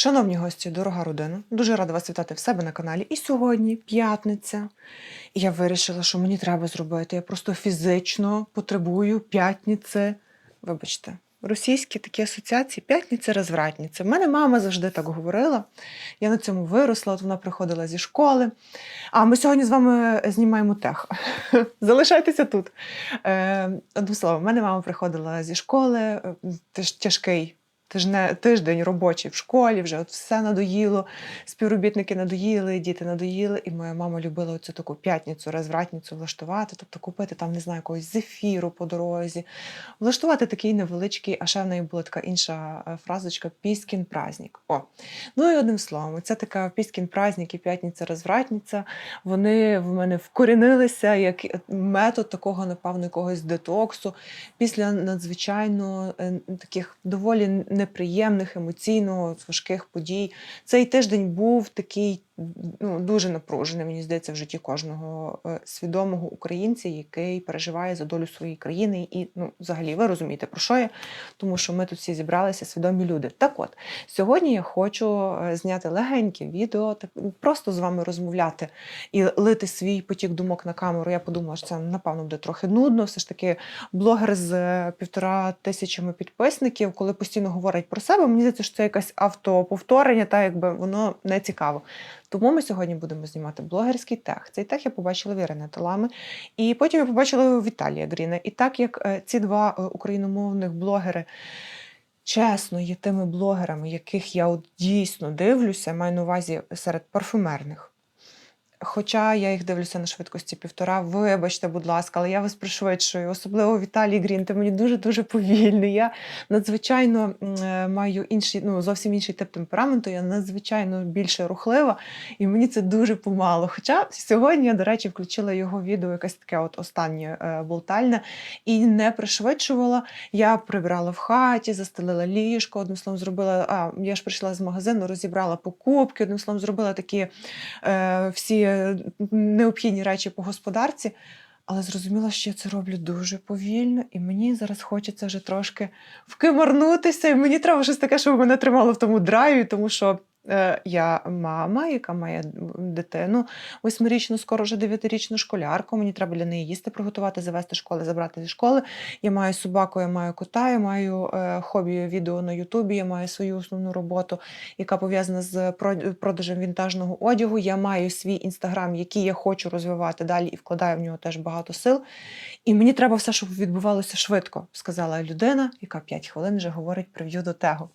Шановні гості, дорога родина, дуже рада вас вітати в себе на каналі. І сьогодні п'ятниця. І я вирішила, що мені треба зробити. Я просто фізично потребую п'ятниці. Вибачте, російські такі асоціації п'ятниця розвратниця. В мене мама завжди так говорила. Я на цьому виросла, от вона приходила зі школи. А ми сьогодні з вами знімаємо тех. Залишайтеся тут. Е, одним словом, в мене мама приходила зі школи, е, тяжкий тижне, тиждень робочий в школі, вже от все надоїло, співробітники надоїли, діти надоїли. І моя мама любила оцю таку п'ятницю, розвратницю влаштувати, тобто купити там, не знаю, якогось зефіру по дорозі, влаштувати такий невеличкий, а ще в неї була така інша е, фразочка Піскін праздник. О, ну і одним словом, це така Піскін праздник і п'ятниця розвратниця. Вони в мене вкорінилися як метод такого, напевно, якогось детоксу після надзвичайно е, таких доволі неприємних, емоційно важких подій. Цей тиждень був такий ну, дуже напружений, мені здається, в житті кожного е, свідомого українця, який переживає за долю своєї країни. І ну, взагалі ви розумієте, про що я, тому що ми тут всі зібралися, свідомі люди. Так от, сьогодні я хочу е, зняти легеньке відео, так просто з вами розмовляти і лити свій потік думок на камеру. Я подумала, що це напевно буде трохи нудно. Все ж таки, блогер з е, півтора тисячами підписників, коли постійно говорить про себе, мені здається, що це якесь автоповторення, та якби воно не цікаво. Тому ми сьогодні будемо знімати блогерський тех. Цей тех я побачила в Ірини Талами, і потім я побачила в Віталія Гріна. І так як е, ці два е, україномовних блогери. Чесно, є тими блогерами, яких я от дійсно дивлюся, маю на увазі серед парфумерних. Хоча я їх дивлюся на швидкості півтора, вибачте, будь ласка, але я вас пришвидшую. Особливо Віталій Грін, ти мені дуже-дуже повільний. Я надзвичайно е, маю інший, ну зовсім інший тип темпераменту, я надзвичайно більше рухлива, і мені це дуже помало. Хоча сьогодні я, до речі, включила його відео, якесь таке от останнє е, болтальне, і не пришвидшувала. Я прибрала в хаті, застелила ліжко, одним словом, зробила. А я ж прийшла з магазину, розібрала покупки, одним словом, зробила такі е, всі необхідні речі по господарці, але зрозуміла, що я це роблю дуже повільно, і мені зараз хочеться вже трошки вкимарнутися, і мені треба щось таке, щоб мене тримало в тому драйві, тому що я мама, яка має дитину восьмирічну, скоро вже дев'ятирічну школярку. Мені треба для неї їсти приготувати, завести школи, забрати зі школи. Я маю собаку, я маю кота, я маю е, хобі відео на Ютубі, я маю свою основну роботу, яка пов'язана з продажем вінтажного одягу. Я маю свій інстаграм, який я хочу розвивати далі і вкладаю в нього теж багато сил. І мені треба все, щоб відбувалося швидко, сказала людина, яка 5 хвилин вже говорить прев'ю до тегу.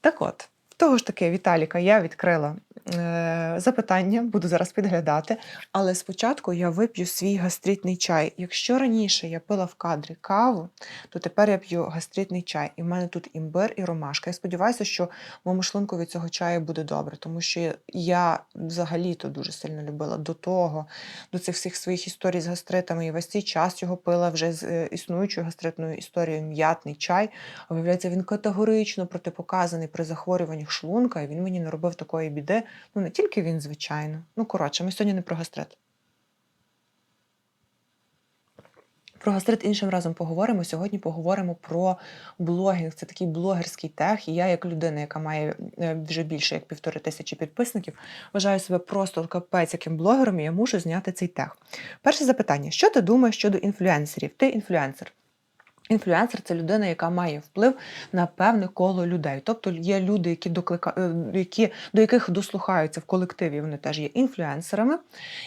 Так от. Того ж таки, Віталіка, я відкрила е, запитання, буду зараз підглядати. Але спочатку я вип'ю свій гастритний чай. Якщо раніше я пила в кадрі каву, то тепер я п'ю гастритний чай. І в мене тут імбир і ромашка. Я сподіваюся, що моєму шлунку від цього чаю буде добре, тому що я взагалі-то дуже сильно любила до того, до цих всіх своїх історій з гастритами. І весь цей час його пила вже з е, існуючою гастритною історією м'ятний чай. Виявляється, він категорично протипоказаний при захворюванні шлунка, і він мені не робив такої біди. Ну, не тільки він, звичайно. Ну, коротше, ми сьогодні не про гастрит. Про гастрит іншим разом поговоримо. Сьогодні поговоримо про блогінг. Це такий блогерський тех. І я, як людина, яка має е, вже більше як півтори тисячі підписників, вважаю себе просто капець яким блогером, і я мушу зняти цей тех. Перше запитання: що ти думаєш щодо інфлюенсерів? Ти інфлюенсер. Інфлюенсер це людина, яка має вплив на певне коло людей. Тобто є люди, які доклика... Е, які, до яких дослухаються в колективі, вони теж є інфлюенсерами,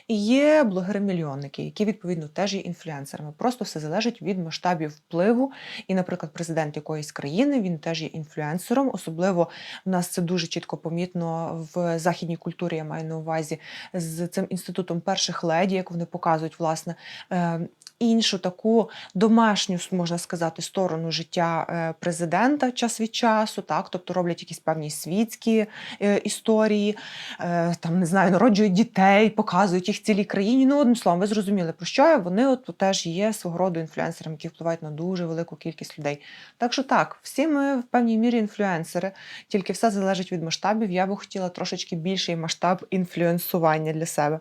і є блогери-мільйонники, які відповідно теж є інфлюенсерами. Просто все залежить від масштабів впливу. І, наприклад, президент якоїсь країни він теж є інфлюенсером. Особливо в нас це дуже чітко помітно в західній культурі. Я маю на увазі з цим інститутом перших леді, як вони показують власне е, іншу таку домашню, можна сказати, сторону життя е, президента час від часу, так, тобто роблять якісь певні світські е, історії, е, там не знаю, народжують дітей, показують їх цілій країні. Ну, одним словом, ви зрозуміли, про що я? Вони от теж є свого роду інфлюенсерами, які впливають на дуже велику кількість людей. Так що так, всі ми в певній мірі інфлюенсери, тільки все залежить від масштабів. Я би хотіла трошечки більший масштаб інфлюенсування для себе.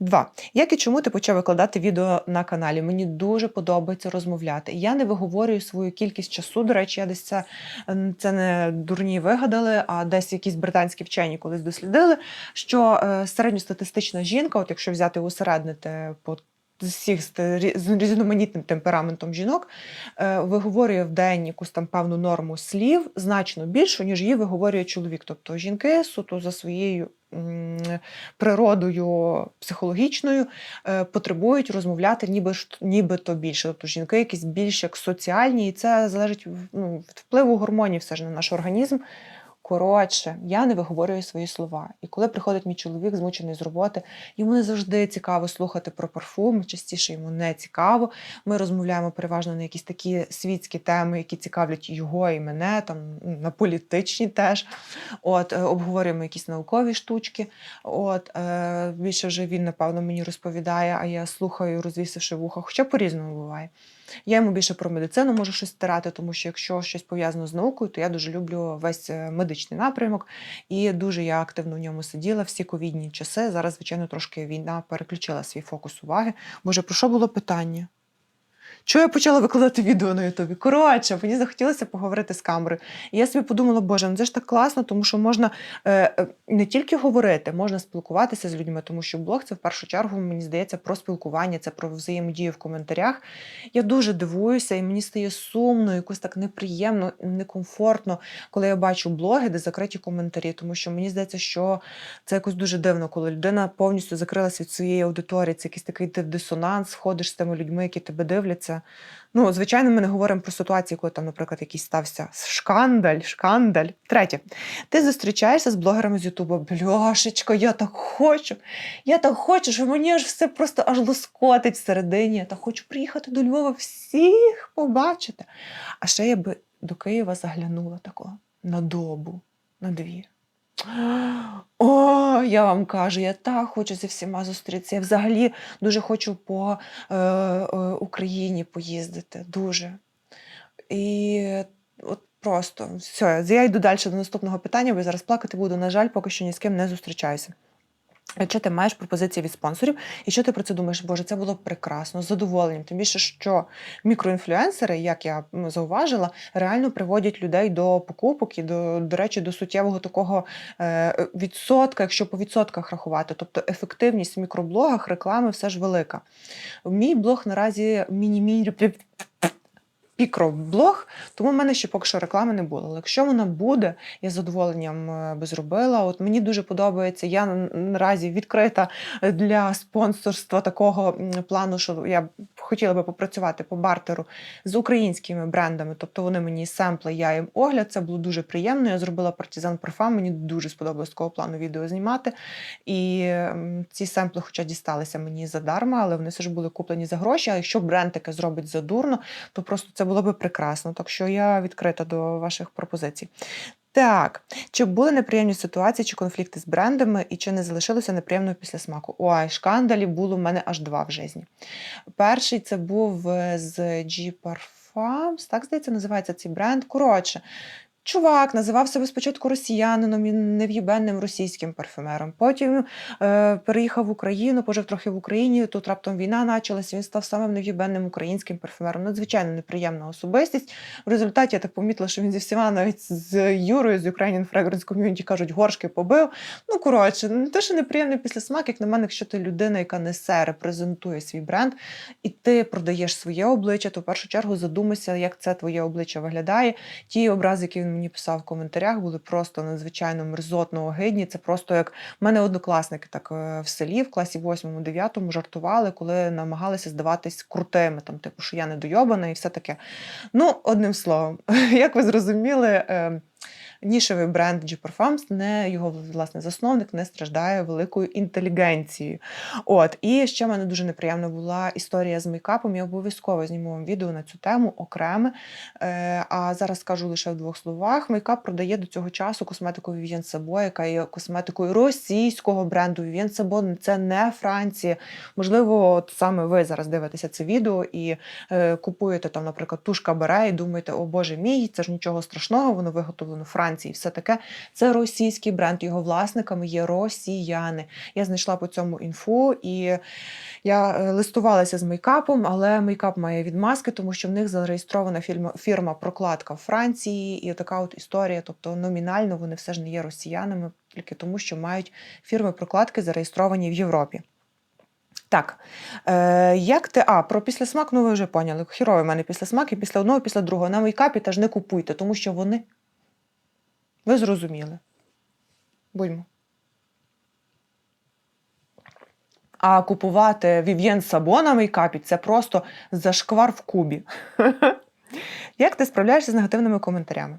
Два. Як і чому ти почав викладати відео на каналі? Мені дуже подобається розмовляти. Я не виговорюю свою кількість часу. До речі, я десь це, це не дурні вигадали, а десь якісь британські вчені колись дослідили, що е, середньостатистична жінка, от якщо взяти усереднити по з всіх з різноманітним темпераментом жінок, е, виговорює в день якусь там певну норму слів значно більшу, ніж її виговорює чоловік. Тобто жінки суто за своєю природою психологічною е, потребують розмовляти ніби нібито більше. Тобто жінки якісь більш як соціальні, і це залежить ну, від впливу гормонів все ж на наш організм. Коротше, я не виговорюю свої слова. І коли приходить мій чоловік, змучений з роботи, йому не завжди цікаво слухати про парфум, частіше йому не цікаво. Ми розмовляємо переважно на якісь такі світські теми, які цікавлять його і мене, там на політичні теж. От, е, обговорюємо якісь наукові штучки. От, е, більше вже він, напевно, мені розповідає, а я слухаю, розвісивши вуха, хоча по-різному буває. Я йому більше про медицину можу щось старати, тому що якщо щось пов'язано з наукою, то я дуже люблю весь е, медичний напрямок і дуже я активно в ньому сиділа всі ковідні часи. Зараз, звичайно, трошки війна переключила свій фокус уваги. Боже, про що було питання? Чого я почала викладати відео на Ютубі? Коротше, мені захотілося поговорити з камерою. І я собі подумала, боже, ну це ж так класно, тому що можна е, е, не тільки говорити, можна спілкуватися з людьми, тому що блог це в першу чергу, мені здається, про спілкування, це про взаємодію в коментарях. Я дуже дивуюся, і мені стає сумно, якось так неприємно, некомфортно, коли я бачу блоги, де закриті коментарі, тому що мені здається, що це якось дуже дивно, коли людина повністю закрилася від своєї аудиторії. Це якийсь такий дисонанс, ходиш з тими людьми, які тебе дивляться. Ну, звичайно, ми не говоримо про ситуації, коли там, наприклад, якийсь стався шкандаль, шкандаль. Третє, ти зустрічаєшся з блогерами з Ютубу. Бляшечко, я так хочу. Я так хочу, що мені аж все просто аж лоскотить всередині. Я так хочу приїхати до Львова, всіх побачити. А ще я би до Києва заглянула такого на добу, на дві. О, я вам кажу, я так хочу зі всіма зустрітися. Я взагалі дуже хочу по е, е, Україні поїздити. Дуже. І от просто все, я йду далі до наступного питання, бо я зараз плакати буду. На жаль, поки що ні з ким не зустрічаюся. Якщо ти маєш пропозиції від спонсорів, і що ти про це думаєш? Боже, це було прекрасно, з задоволенням. Тим більше, що мікроінфлюенсери, як я зауважила, реально приводять людей до покупок і до, до речі, до суттєвого такого е, відсотка, якщо по відсотках рахувати. Тобто ефективність в мікроблогах реклами все ж велика. Мій блог наразі міні Пікроблог, тому в мене ще поки що реклами не було. Але якщо вона буде, я з задоволенням е, би зробила. От мені дуже подобається. Я наразі відкрита для спонсорства такого плану, що я б хотіла би попрацювати по бартеру з українськими брендами. Тобто вони мені семпли, я їм огляд. Це було дуже приємно. Я зробила партизан парфам. Мені дуже сподобалось такого плану відео знімати. І ці семпли, хоча дісталися мені задарма, але вони все ж були куплені за гроші. А якщо бренд таке зробить задурно, то просто це було би прекрасно. Так що я відкрита до ваших пропозицій. Так, чи були неприємні ситуації чи конфлікти з брендами, і чи не залишилося неприємного після смаку? Ой, шкандалів було в мене аж два в житті. Перший це був е, з G Parfums, так здається, називається цей бренд. Коротше, чувак називав себе спочатку росіянином і нев'єбенним російським парфюмером. Потім е, переїхав в Україну, пожив трохи в Україні. Тут раптом війна почалася. Він став самим нев'єбенним українським парфюмером. Надзвичайно неприємна особистість. В результаті я так помітила, що він зі всіма, навіть з Юрою, з Ukrainian Fragrance Community, кажуть, горшки побив. Ну, коротше, не те, що неприємний після смак, як на мене, якщо ти людина, яка несе, репрезентує свій бренд, і ти продаєш своє обличчя, то в першу чергу задумайся, як це твоє обличчя виглядає. Ті образи, які він мені писав в коментарях, були просто надзвичайно мерзотно огидні. Це просто як в мене однокласники так е, в селі в класі 8-9 жартували, коли намагалися здаватись крутими, там, типу, що я недойобана і все таке. Ну, одним словом, як ви зрозуміли. Нішевий бренд G Parfums, не його власне засновник не страждає великою інтелігенцією. От і ще в мене дуже неприємна була історія з мейкапом. Я обов'язково зніму вам відео на цю тему окреме. А зараз скажу лише в двох словах. Мейкап продає до цього часу косметику Vivienne Sabo, яка є косметикою російського бренду. Vivienne Sabo – це не Франція. Можливо, от саме ви зараз дивитеся це відео і е, купуєте там, наприклад, туш кабаре і думаєте, о Боже мій, це ж нічого страшного, воно виготовлено Франції. Франції, все таке. Це російський бренд. Його власниками є росіяни. Я знайшла по цьому інфу і я е, листувалася з мейкапом, але мейкап має відмазки, тому що в них зареєстрована фірма, прокладка в Франції, і така от історія. Тобто номінально вони все ж не є росіянами, тільки тому, що мають фірми прокладки зареєстровані в Європі. Так, е, як ти. А, про післясмак, ну ви вже поняли. Хіровий в мене післясмак і після одного, після другого. На мейкапі теж не купуйте, тому що вони. Ви зрозуміли. Будьмо. А купувати Вів'єн Сабо на мейкапі це просто зашквар в кубі. Як ти справляєшся з негативними коментарями?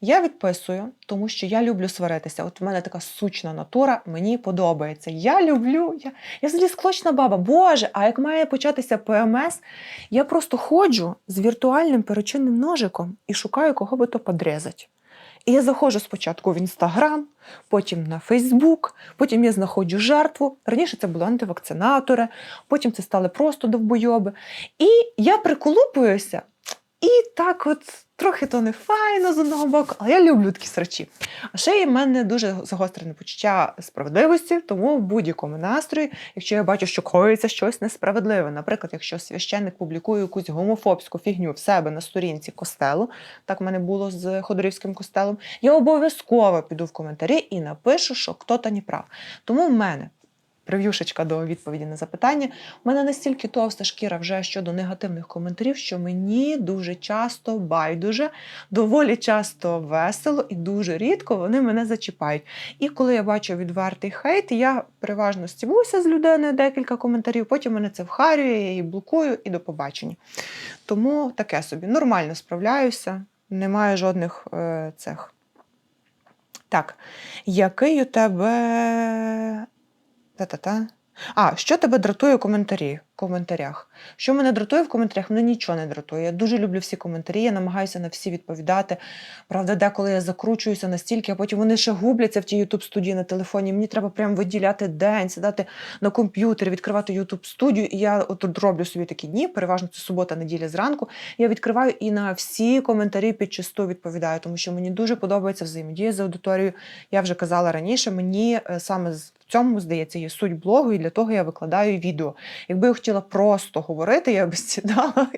Я відписую, тому що я люблю сваритися. От в мене така сучна натура, мені подобається. Я люблю, я, я взагалі склочна баба. Боже, а як має початися ПМС, я просто ходжу з віртуальним перечинним ножиком і шукаю, кого би то подрізати. І я заходжу спочатку в Інстаграм, потім на Фейсбук, потім я знаходжу жертву. Раніше це були антивакцинатори, потім це стали просто довбойоби. І я приколупуюся, і так от трохи то не файно з одного боку, але я люблю такі срачі. А ще є в мене дуже загострене почуття справедливості, тому в будь-якому настрої, якщо я бачу, що коїться щось несправедливе, наприклад, якщо священник публікує якусь гомофобську фігню в себе на сторінці костелу, так в мене було з Ходорівським костелом, я обов'язково піду в коментарі і напишу, що хто-то не прав. Тому в мене. Прев'юшечка до відповіді на запитання. У мене настільки товста шкіра вже щодо негативних коментарів, що мені дуже часто байдуже, доволі часто весело і дуже рідко вони мене зачіпають. І коли я бачу відвертий хейт, я переважно стібуся з людини декілька коментарів, потім мене це вхарює, я її блокую і до побачення. Тому таке собі нормально справляюся, немає жодних е, цих. Так, який у тебе та-та-та. А, що тебе дратує у коментарі, коментарях? Що мене дратує в коментарях? Мене нічого не дратує. Я дуже люблю всі коментарі, я намагаюся на всі відповідати. Правда, деколи я закручуюся настільки, а потім вони ще губляться в тій youtube студії на телефоні. Мені треба прямо виділяти день, сідати на комп'ютері, відкривати youtube студію. І я от роблю собі такі дні, переважно це субота, неділя зранку. Я відкриваю і на всі коментарі підчасту відповідаю, тому що мені дуже подобається взаємодія з аудиторією. Я вже казала раніше, мені е, саме в цьому, здається, є суть блогу, і для того я викладаю відео. Якби я хотіла просто говорити, я б сідала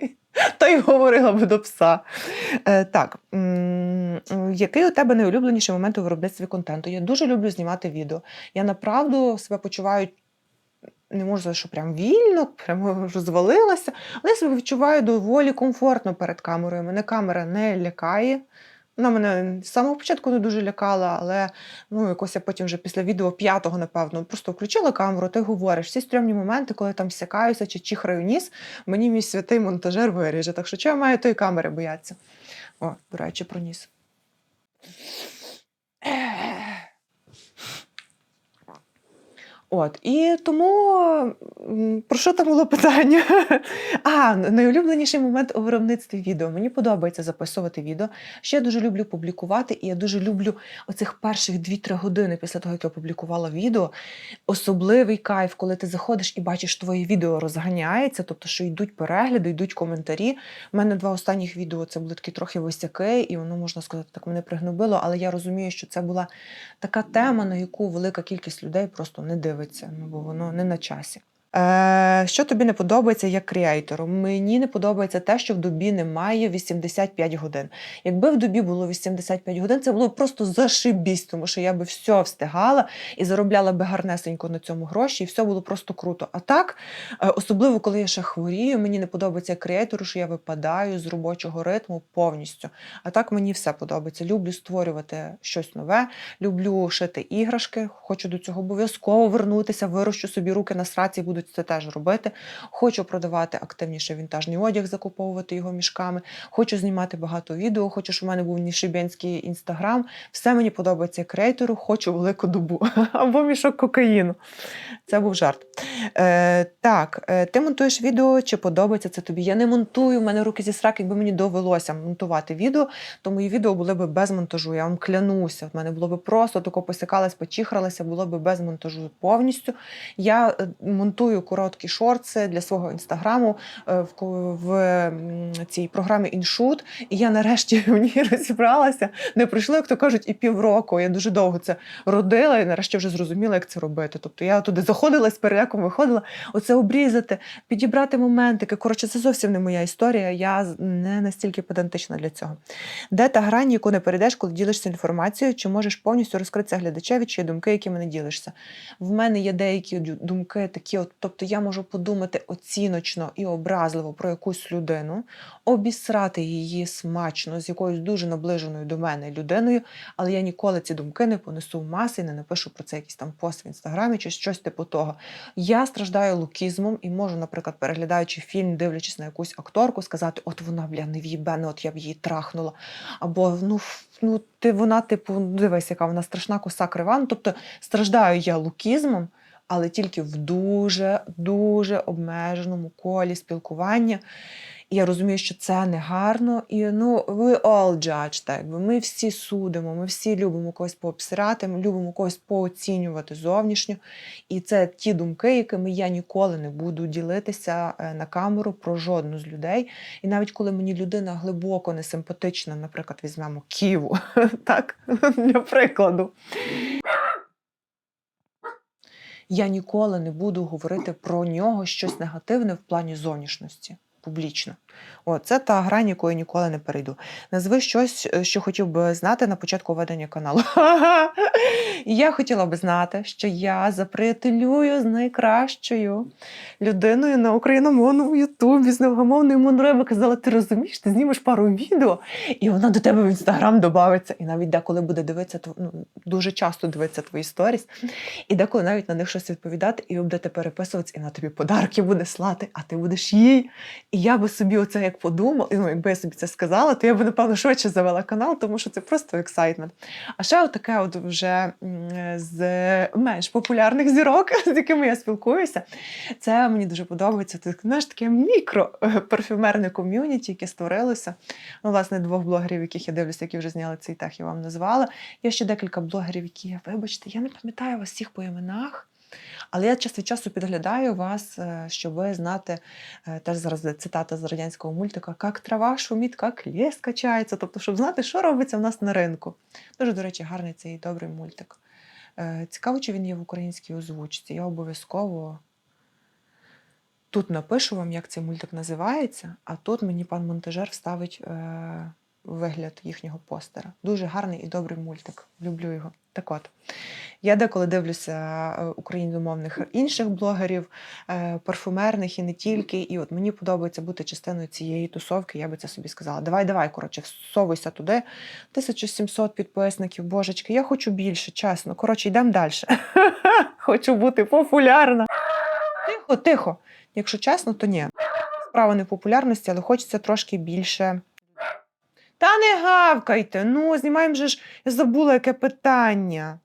та й говорила би до пса. Е, так, який у тебе найулюбленіший момент у виробництві контенту? Я дуже люблю знімати відео. Я направду себе почуваю. Не можу сказати, що прям вільно, прямо розвалилася, але я себе відчуваю доволі комфортно перед камерою. Мене камера не лякає. Вона мене з самого початку не дуже лякала, але ну, якось я потім вже після відео п'ятого, напевно, просто включила камеру, ти говориш. Всі стрьомні моменти, коли там сякаюся чи чихраю ніс, мені мій святий монтажер виріже. Так що чого я маю тої камери боятися? О, до речі, про ніс. От, і тому про що там було питання? А, найулюбленіший момент у виробництві відео. Мені подобається записувати відео. Ще я дуже люблю публікувати, і я дуже люблю оцих перших 2-3 години після того, як я опублікувала відео. Особливий кайф, коли ти заходиш і бачиш, твоє відео розганяється, тобто, що йдуть перегляди, йдуть коментарі. У мене два останніх відео це були такі трохи висяки, і воно можна сказати, так мене пригнобило, але я розумію, що це була така тема, на яку велика кількість людей просто не дивиться, ну бо воно не на часі. Е, що тобі не подобається як креатору? Мені не подобається те, що в добі немає 85 годин. Якби в добі було 85 годин, це було б просто зашибісь, тому що я би все встигала і заробляла би гарнесенько на цьому гроші, і все було просто круто. А так, е, особливо коли я ще хворію, мені не подобається як креатору, що я випадаю з робочого ритму повністю. А так мені все подобається. Люблю створювати щось нове, люблю шити іграшки, хочу до цього обов'язково вернутися, вирощу собі руки на сраці, буду це теж робити. Хочу продавати активніше вінтажний одяг, закуповувати його мішками. Хочу знімати багато відео, хочу, щоб у мене був нішибенський інстаграм. Все мені подобається як креатору, хочу велику добу або мішок кокаїну. Це був жарт. Е, так, е, ти монтуєш відео, чи подобається це тобі? Я не монтую, в мене руки зі срак, якби мені довелося монтувати відео, то мої відео були б без монтажу. Я вам клянуся. В мене було б просто тако посікалась, почихралася, було б без монтажу повністю. Я е, монтую монтую короткі шорти для свого інстаграму е, в, в цій програмі InShoot. І я нарешті в ній розібралася. Не пройшло, як то кажуть, і півроку. Я дуже довго це родила і нарешті вже зрозуміла, як це робити. Тобто я туди заходила з переляком виходила. Оце обрізати, підібрати моментики. Коротше, це зовсім не моя історія. Я не настільки педантична для цього. Де та грань, яку не перейдеш, коли ділишся інформацією, чи можеш повністю розкритися глядачеві, чи думки, якими не ділишся? В мене є деякі думки такі, от, тобто я можу подумати оціночно і образливо про якусь людину, обісрати її смачно з якоюсь дуже наближеною до мене людиною, але я ніколи ці думки не понесу в маси і не напишу про це якийсь там пост в інстаграмі чи щось типу того. Я страждаю лукізмом і можу, наприклад, переглядаючи фільм, дивлячись на якусь акторку, сказати: от вона, бля, не в'їбене, от я б її трахнула. Або ну, ну ти вона, типу, дивись, яка вона страшна коса крива. Ну, тобто страждаю я лукізмом, але тільки в дуже дуже обмеженому колі спілкування. І я розумію, що це не гарно. І ну, we all judge, так би ми всі судимо, ми всі любимо когось пообсирати, ми любимо когось пооцінювати зовнішньо. І це ті думки, якими я ніколи не буду ділитися е, на камеру про жодну з людей. І навіть коли мені людина глибоко несимпатична, наприклад, візьмемо Ківу, так, для прикладу. Я ніколи не буду говорити про нього щось негативне в плані зовнішності публічно. О, це та грань, якою ніколи не перейду. Назви щось, е, що хотів би знати на початку ведення каналу. Я хотіла би знати, що я заприятелюю з найкращою людиною на україномовному Ютубі з невгамовною Монрою. Ви казала, ти розумієш, ти знімеш пару відео, і вона до тебе в інстаграм додається. І навіть деколи буде дивитися, ну, дуже часто дивитися твої сторіс, і деколи навіть на них щось відповідати, і ви будете переписуватися, і вона тобі подарки буде слати, а ти будеш їй. І я би собі оце як подумала, ну, якби я собі це сказала, то я би, напевно, швидше завела канал, тому що це просто ексайтмент. А ще от таке от вже з менш популярних зірок, з якими я спілкуюся. Це мені дуже подобається. Це знаєш, таке мікро е, ком'юніті, яке створилося. Ну, власне, двох блогерів, яких я дивлюся, які вже зняли цей тех, я вам назвала. Є ще декілька блогерів, які я, вибачте, я не пам'ятаю вас всіх по іменах. Але я час від часу підглядаю вас, е, щоб ви знати, е, теж зараз цитата з радянського мультика, як трава шумить, як ліс качається. Тобто, щоб знати, що робиться в нас на ринку. Дуже, до речі, гарний цей добрий мультик. Е, Цікаво, чи він є в українській озвучці. Я обов'язково тут напишу вам, як цей мультик називається, а тут мені пан монтажер вставить вигляд їхнього постера. Дуже гарний і добрий мультик. Люблю його. Так от. Я деколи дивлюся е, україномовних інших блогерів, е, парфумерних і не тільки. І от мені подобається бути частиною цієї тусовки, я би це собі сказала. Давай, давай, коротше, всовуйся туди. 1700 підписників, божечки, я хочу більше, чесно. Коротше, йдемо далі. Хочу бути популярна. Тихо, тихо. Якщо чесно, то ні. Справа не популярності, але хочеться трошки більше. Та не гавкайте. Ну, знімаємо же ж. Я забула, яке питання.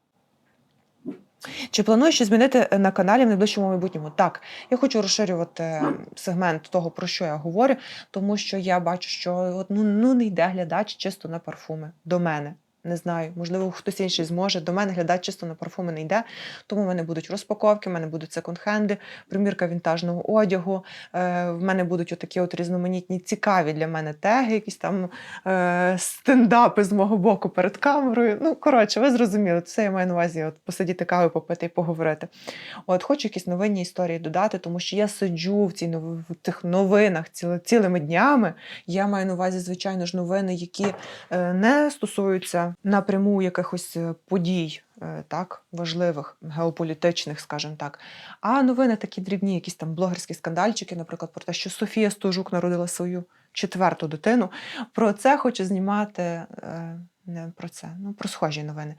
Чи плануєш щось змінити е, на каналі в найближчому майбутньому? Так, я хочу розширювати сегмент того, про що я говорю, тому що я бачу, що ну, ну не йде глядач чисто на парфуми до мене. Не знаю, можливо, хтось інший зможе. До мене глядач чисто на парфуми не йде. Тому в мене будуть розпаковки, в мене будуть секонд-хенди, примірка вінтажного одягу. Е, в мене будуть отакі от різноманітні цікаві для мене теги, якісь там е, стендапи з мого боку перед камерою. Ну, коротше, ви зрозуміли, це я маю на увазі от, посидіти кави, попити і поговорити. От хочу якісь новинні історії додати, тому що я сиджу в, цій в цих новинах ціли... цілими днями. Я маю на увазі, звичайно ж, новини, які е, не стосуються напряму якихось е, подій. е, Так, важливих, геополітичних, скажімо так. А новини такі дрібні, якісь там блогерські скандальчики, наприклад, про те, що Софія Стожук народила свою четверту дитину. Про це хочу знімати. е, Не про це, ну про схожі новини.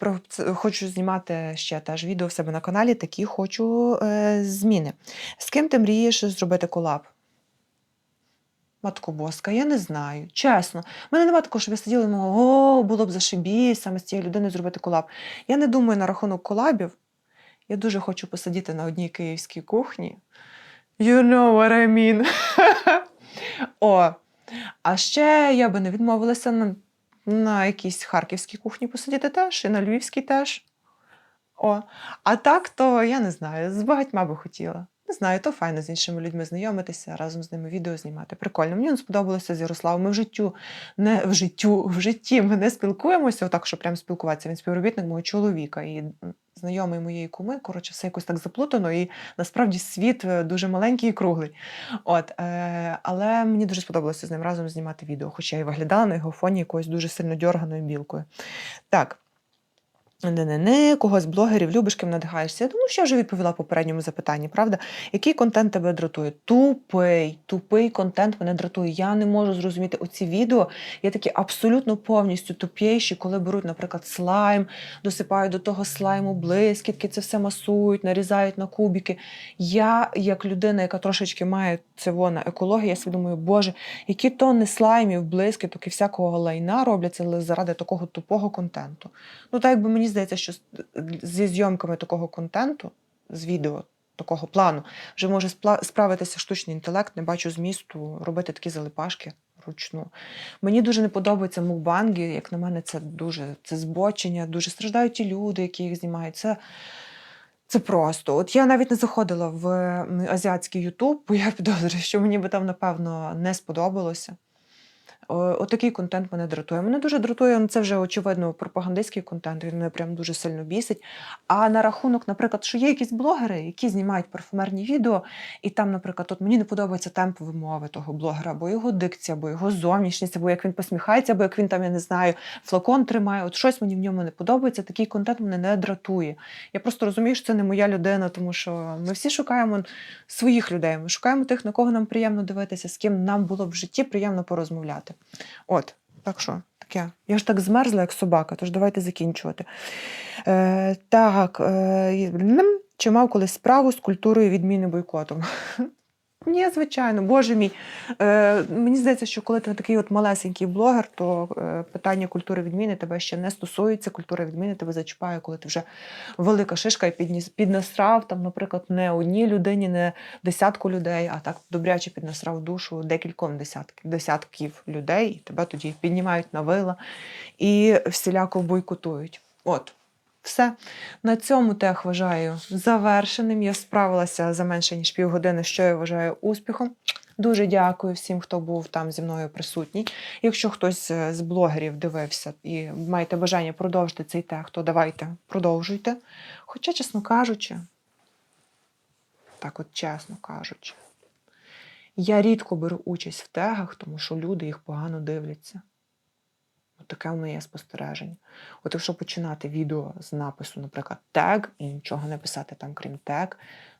Про це хочу знімати ще теж відео в себе на каналі. Такі хочу е, зміни. З ким ти мрієш зробити колаб? Матко Боска, я не знаю. Чесно. У мене немає такого, щоб я сиділа і мовила, о, було б зашибісь саме з цією людиною зробити колаб. Я не думаю на рахунок колабів. Я дуже хочу посидіти на одній київській кухні. You know what I mean. О, а ще я би не відмовилася на, на якійсь харківській кухні посидіти теж, і на львівській теж. О, а так, то я не знаю, з багатьма би хотіла. Не знаю, то файно з іншими людьми знайомитися, разом з ними відео знімати. Прикольно. Мені сподобалося з Ярославом. Ми в життю, не в життю, в житті ми не спілкуємося, отак, що прям спілкуватися. Він співробітник мого чоловіка і знайомий моєї куми. Коротше, все якось так заплутано, і насправді світ е, дуже маленький і круглий. От, е, але мені дуже сподобалося з ним разом знімати відео, хоча я і виглядала на його фоні якоюсь дуже сильно дьорганою білкою. Так. Не-не-не, кого з блогерів любиш, ким надихаєшся? Я думаю, що я вже відповіла попередньому запитанні, правда? Який контент тебе дратує? Тупий, тупий контент мене дратує. Я не можу зрозуміти оці відео. Є такі абсолютно повністю тупіші, коли беруть, наприклад, слайм, досипають до того слайму блискітки, це все масують, нарізають на кубики. Я, як людина, яка трошечки має це на екології, я собі думаю, боже, які тонни слаймів, блискіток і всякого лайна робляться заради такого тупого контенту. Ну, так якби мені здається, що зі зйомками такого контенту, з відео такого плану, вже може справитися штучний інтелект, не бачу змісту робити такі залипашки вручну. Мені дуже не подобаються мукбанги, як на мене, це дуже це збочення, дуже страждають ті люди, які їх знімають. Це, це просто. От я навіть не заходила в азіатський Ютуб, бо я підозрюю, що мені би там, напевно, не сподобалося. Отакий контент мене дратує. Мене дуже дратує, ну це вже очевидно пропагандистський контент, він мене прям дуже сильно бісить. А на рахунок, наприклад, що є якісь блогери, які знімають парфумерні відео, і там, наприклад, от мені не подобається темп вимови того блогера, або його дикція, або його зовнішність, або як він посміхається, або як він там, я не знаю, флакон тримає. От щось мені в ньому не подобається. Такий контент мене не дратує. Я просто розумію, що це не моя людина, тому що ми всі шукаємо своїх людей. Ми шукаємо тих, на кого нам приємно дивитися, з ким нам було б в житті приємно порозмовляти. От, так що, таке. Я ж так змерзла, як собака, тож давайте закінчувати. Е, так, е, чи мав колись справу з культурою відміни бойкоту? Ні, звичайно, боже мій. Е, мені здається, що коли ти такий от малесенький блогер, то е, питання культури відміни тебе ще не стосується. Культура відміни тебе зачіпає, коли ти вже велика шишка і підніс, піднасрав там, наприклад, не одній людині, не десятку людей, а так добряче піднасрав душу декільком десятків, десятків людей, і тебе тоді піднімають на вила і всіляко бойкотують. От. Все. На цьому тех вважаю завершеним. Я справилася за менше ніж півгодини, що я вважаю успіхом. Дуже дякую всім, хто був там зі мною присутній. Якщо хтось е, з блогерів дивився і маєте бажання продовжити цей тех, то давайте продовжуйте. Хоча, чесно кажучи, так от чесно кажучи, я рідко беру участь в тегах, тому що люди їх погано дивляться. Таке в моє спостереження. От якщо починати відео з напису, наприклад, тег, і нічого не писати там, крім тег,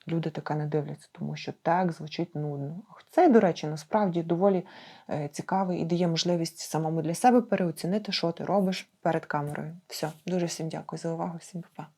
люди таке не дивляться, тому що тег звучить нудно. Це, до речі, насправді доволі е, цікавий і дає можливість самому для себе переоцінити, що ти робиш перед камерою. Все, дуже всім дякую за увагу, всім па-па.